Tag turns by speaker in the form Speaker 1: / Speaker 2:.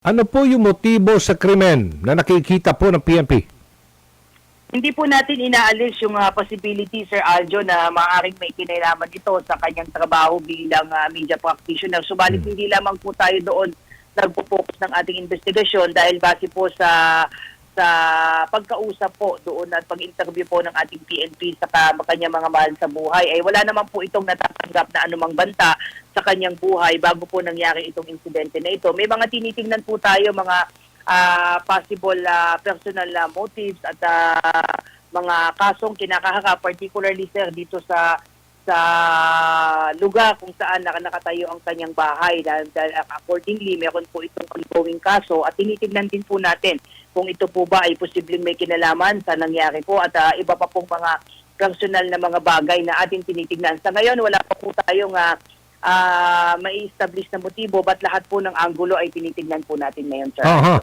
Speaker 1: Ano po yung motibo sa krimen na nakikita po ng PNP?
Speaker 2: Hindi po natin inaalis yung ah, possibility, Sir Aljo, na maaaring may kinailaman ito sa kanyang trabaho bilang ah, media practitioner. Subalit hindi lamang po tayo doon nagpo-focus ng ating investigasyon dahil base po sa sa pagkausap po doon at pag-interview po ng ating PNP sa ka- kanyang mga mahal sa buhay ay wala naman po itong natatanggap na anumang banta sa kanyang buhay bago po nangyari itong insidente na ito. May mga tinitingnan po tayo mga ah, possible ah, personal ah, motives at ah, mga kasong kinakaharap particularly sir dito sa sa lugar kung saan naka- nakatayo ang kanyang bahay dahil, dahil accordingly meron po itong ongoing kaso at tinitingnan din po natin kung ito po ba ay posibleng may kinalaman sa nangyari po at ah, iba pa pong mga personal na mga bagay na ating tinitingnan. Sa ngayon wala pa po tayong uh, may establish na motibo but lahat po ng anggulo ay tinitingnan po natin ngayon sir.
Speaker 1: Aha.